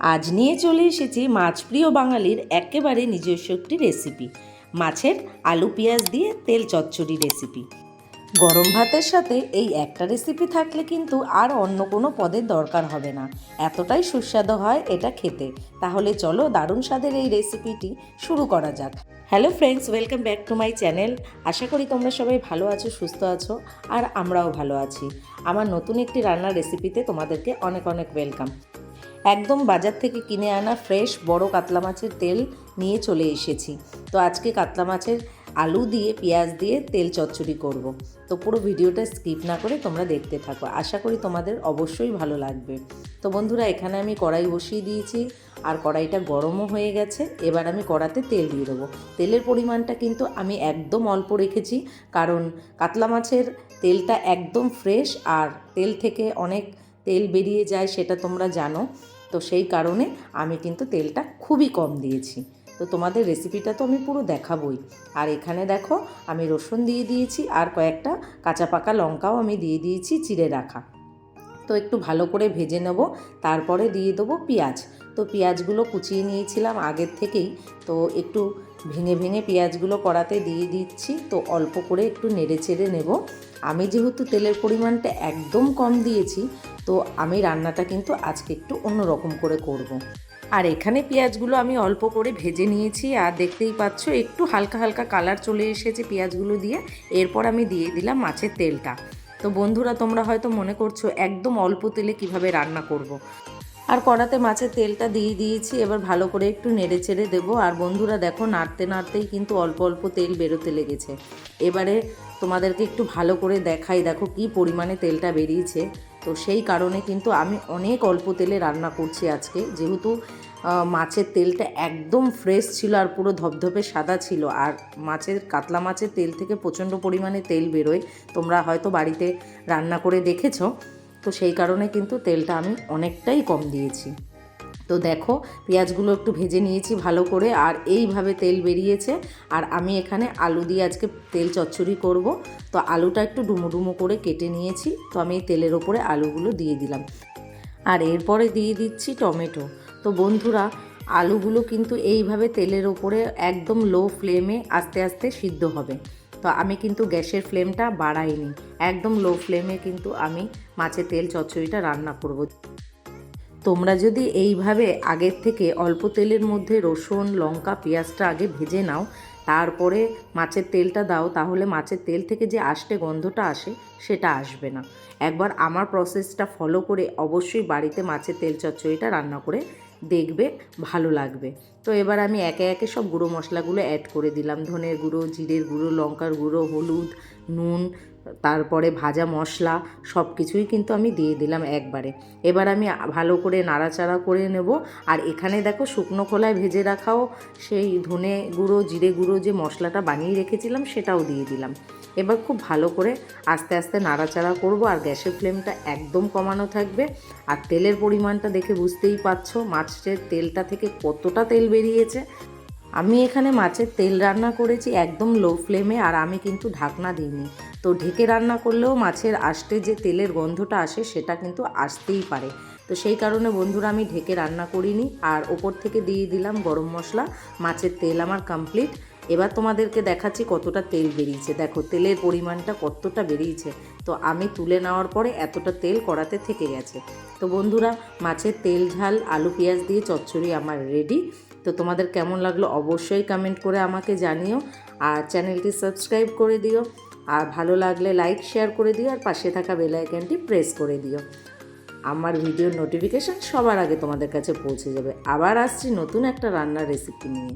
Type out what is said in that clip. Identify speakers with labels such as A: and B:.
A: আজ নিয়ে চলে এসেছি মাছপ্রিয় বাঙালির একেবারে নিজস্ব একটি রেসিপি মাছের আলু পেঁয়াজ দিয়ে তেল চচ্চড়ি রেসিপি গরম ভাতের সাথে এই একটা রেসিপি থাকলে কিন্তু আর অন্য কোনো পদের দরকার হবে না। এতটাই সুস্বাদু হয় এটা খেতে। তাহলে চলো দারুণ স্বাদের এই রেসিপিটি শুরু করা যাক। Hello friends welcome back to my channel আশা করি তোমরা সবাই ভালো আছো, সুস্থ আছো, আর আমরাও ভালো আছি। আমার নতুন একটি রান্নার রেসিপিতে তোমাদেরকে অনেক অনেক ওয়েলকাম একদম বাজার থেকে কিনে আনা ফ্রেশ বড় কাতলা মাছের তেল নিয়ে চলে এসেছি। তো আজকে কাতলা মাছের আলু দিয়ে, পেঁয়াজ দিয়ে তেল চচ্চড়ি করব। তো পুরো ভিডিওটা স্কিপ না করে তোমরা দেখতে থাকো। আশা করি তোমাদের অবশ্যই ভালো লাগবে। তো বন্ধুরা, এখানে আমি কড়াই বসিয়ে দিয়েছি আর কড়াইটা গরমও হয়ে গেছে। এবার আমি কড়াতে তেল দিয়ে দেবো। তেলের পরিমাণটা কিন্তু আমি একদম অল্প রেখেছি, কারণ কাতলা মাছের তেলটা একদম ফ্রেশ আর তেল থেকে অনেক তেল বেরিয়ে যায় সেটা তোমরা জানো। তো সেই কারণে আমি কিন্তু তেলটা খুবই কম দিয়েছি। তো তোমাদের রেসিপিটা তো আমি পুরো দেখাবই। আর এখানে দেখো, আমি রসুন দিয়ে দিয়েছি আর কয়েকটা কাঁচা পাকা লঙ্কাও আমি দিয়ে দিয়েছি চিড়ে রাখা। তো একটু ভালো করে ভেজে নেব, তারপরে দিয়ে দেবো পেঁয়াজ। তো পেঁয়াজগুলো কুচিয়ে নিয়েছিলাম আগের থেকেই। তো একটু ভেঙে ভেঙে পেঁয়াজগুলো কড়াতে দিয়ে দিচ্ছি। তো অল্প করে একটু নেড়ে চেড়ে নেব। আমি যেহেতু তেলের পরিমাণটা একদম কম দিয়েছি তো আমি রান্নাটা কিন্তু আজকে একটু অন্যরকম করে করব। আর এখানে পেঁয়াজগুলো আমি অল্প করে ভেজে নিয়েছি আর দেখতেই পাচ্ছ একটু হালকা হালকা কালার চলে এসেছে পেঁয়াজগুলো দিয়ে। এরপর আমি দিয়ে দিলাম মাছের তেলটা। তো বন্ধুরা, তোমরা হয়তো মনে করছ একদম অল্প তেলে কীভাবে রান্না করব। আর কড়াতে মাছের তেলটা দিয়ে দিয়েছি, এবার ভালো করে একটু নেড়ে চেড়ে দেবো। আর বন্ধুরা, দেখো নাড়তে নাড়তেই কিন্তু অল্প অল্প তেল বেরোতে লেগেছে। এবারে তোমাদেরকে একটু ভালো করে দেখাই, দেখো কি পরিমাণে তেলটা বেরিয়েছে। তো সেই কারণে কিন্তু আমি অনেক অল্প তেলে রান্না করছি আজকে। যেহেতু মাছের তেলটা একদম ফ্রেশ ছিল আর পুরো ধপধপে সাদা ছিল। আর মাছের, কাতলা মাছের তেল থেকে প্রচণ্ড পরিমাণে তেল বেরোয়। তোমরা হয়তো বাড়িতে রান্না করে দেখেছ। তো সেই কারণে কিন্তু তেলটা আমি অনেকটাই কম দিয়েছি। তো দেখো, পেঁয়াজগুলো একটু ভেজে নিয়েছি ভালো করে, আর এইভাবে তেল বেরিয়েছে। আর আমি এখানে আলু দিয়ে আজকে তেল চচ্চড়ি করব। তো আলুটা একটু ডুমো ডুমো করে কেটে নিয়েছি, তো আমি এই তেলের ওপরে আলুগুলো দিয়ে দিলাম। আর এরপরে দিয়ে দিচ্ছি টমেটো। তো বন্ধুরা, আলুগুলো কিন্তু এইভাবে তেলের ওপরে একদম লো ফ্লেমে আস্তে আস্তে সিদ্ধ হবে। তো আমি কিন্তু গ্যাসের ফ্লেমটা বাড়াইনি। একদম লো ফ্লেমে কিন্তু আমি মাছের তেল চচ্চড়িটা রান্না করব। তোমরা যদি এইভাবে আগের থেকে অল্প তেলের মধ্যে রসুন, লঙ্কা, পেঁয়াজটা আগে ভেজে নাও, তারপরে মাছের তেলটা দাও, তাহলে মাছের তেল থেকে যে আষ্টে গন্ধটা আসে, সেটা আসবে না। একবার আমার প্রসেসটা ফলো করে অবশ্যই বাড়িতে মাছের তেল চচ্চড়িটা রান্না করে দেখবে, ভালো লাগবে। তো এবার আমি একে একে সব গুঁড়ো মশলাগুলো অ্যাড করে দিলাম। ধনের গুঁড়ো, জিরের গুঁড়ো, লঙ্কার গুঁড়ো, হলুদ, নুন তারপরে ভাজা মশলা সব কিছুই কিন্তু আমি দিয়ে দিলাম একবারে। এবার আমি ভালো করে নাড়াচাড়া করে নেব। আর এখানে দেখো শুকনো খোলায় ভেজে রাখাও সেই ধনে গুঁড়ো, জিরে গুঁড়ো যে মশলাটা বানিয়ে রেখেছিলাম সেটাও দিয়ে দিলাম। এবার খুব ভালো করে আস্তে আস্তে নাড়াচাড়া করব আর গ্যাসের ফ্লেমটা একদম কমানো থাকবে। আর তেলের পরিমাণটা দেখে বুঝতেই পারছ, মাছের তেলটা থেকে কতটা তেল বেরিয়েছে। আমি এখানে মাছের তেল রান্না করেছি একদম লো ফ্লেমে আর আমি কিন্তু ঢাকনা দিইনি। তো ঢেকে রান্না করলেও মাছের আসতে যে তেলের গন্ধটা আসে সেটা কিন্তু আসতেই পারে। তো সেই কারণে বন্ধুরা আমি ঢেকে রান্না করিনি। আর ওপর থেকে দিয়ে দিলাম গরম মশলা, মাছের তেল আমার কমপ্লিট এবার তোমাদেরকে দেখাচ্ছি কতটা তেল বেরিয়েছে। দেখো, তেলের পরিমাণটা কতটা বেরিয়েছে। তো আমি তুলে নেওয়ার পরে এতটা তেল কড়াতে থেকে গেছে। তো বন্ধুরা, মাছের তেল, ঝাল, আলু, পেঁয়াজ দিয়ে চচ্চড়ি আমার রেডি তো তোমাদের কেমন লাগল অবশ্যই কমেন্ট করে আমাকে জানিও। আর চ্যানেলটি সাবস্ক্রাইব করে দিও। আর ভালো লাগলে লাইক শেয়ার করে দিও, আর পাশে থাকা বেল প্রেস করে দিও। আমার ভিডিওর নোটিফিকেশান সবার আগে তোমাদের কাছে পৌঁছে যাবে। আবার আসছি নতুন একটা রান্নার রেসিপি নিয়ে।